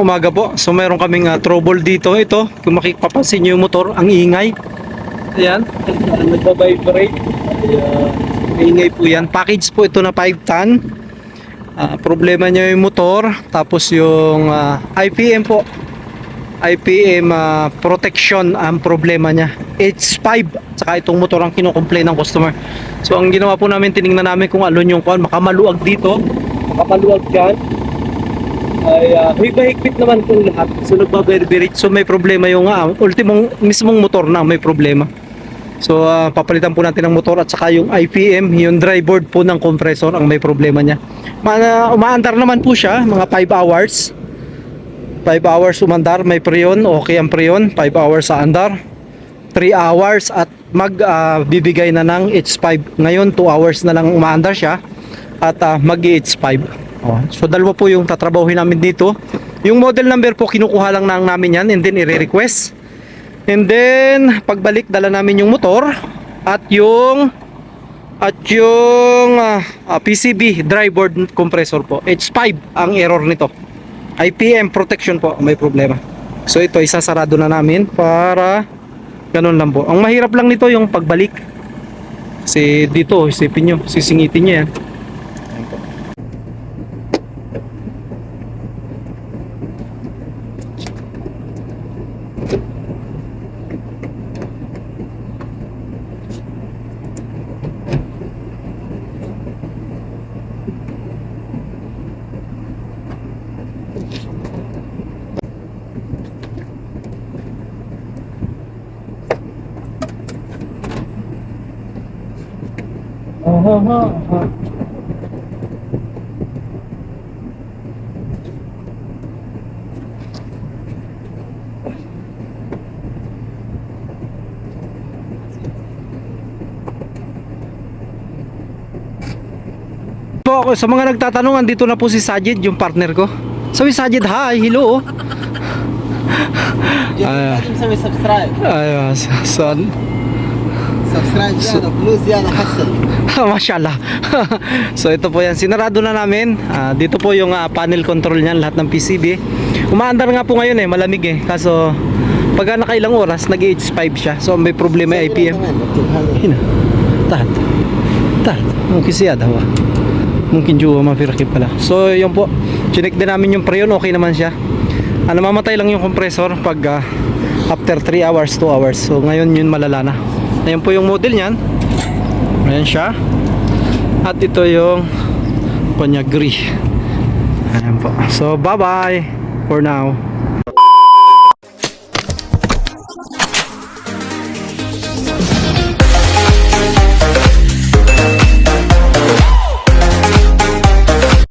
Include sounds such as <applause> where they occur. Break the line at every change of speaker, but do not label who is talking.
Umaga po. So meron kaming ah, trouble dito. Ito, kung makipapansin nyo yung motor, ang ingay. Ayan, nagbabibrate. Ayan, ingay po yan. Package po ito na 5 ton. Ah, problema niya yung motor, tapos yung ah, IPM po. IPM ah, protection ang problema niya. H5 saka itong motor ang kinocomplain ng customer. So ang ginawa po namin tiningnan namin kung ano yung kuan makamaluag dito, makamaluag diyan. Ay uh, higpit naman kung lahat. So nagbaberberate. So may problema yung ah, ultimong mismong motor na may problema. So ah, papalitan po natin ang motor at saka yung IPM, yung dry board po ng compressor ang may problema niya. Ma umaandar naman po siya, mga 5 hours. 5 hours umandar, may preyon, okay ang preyon, 5 hours sa andar. 3 hours at magbibigay na ng H5. Ngayon 2 hours na lang umaandar siya at uh, mag H5. Oh, so dalawa po yung tatrabahuhin namin dito. Yung model number po kinukuha lang na namin yan and then i-request. And then pagbalik dala namin yung motor at yung at yung ah, ah, PCB dry board compressor po. H5 ang error nito. IPM protection po may problema. So ito isasarado na namin para ganun lang po. Ang mahirap lang nito yung pagbalik. Kasi dito isipin nyo sisingitin niya yan. ho, ho, ho. ako sa mga nagtatanong andito na po si Sajid yung partner ko. Sabi Sajid hi hello.
Uh, uh,
so, so,
Subscribe yan, upload yan, hustle. <laughs>
Mashallah. <laughs> so ito po yan, sinarado na namin. Uh, dito po yung uh, panel control niyan, lahat ng PCB. Umaandar nga po ngayon eh, malamig eh. Kaso pagka nakailang oras, nag h 5 siya. So may problema ay IPM. Hina. Tahat. Tahat. Mungkin siya daw. Mungkin juwa mapiraki pala. So yun po, chinek din namin yung preyon, okay naman siya. Ah, namamatay lang yung compressor pag uh, after 3 hours, 2 hours. So ngayon yun malala na ayan po yung model niyan. Ayan siya. At ito yung kanya gray ayan po. So bye bye for now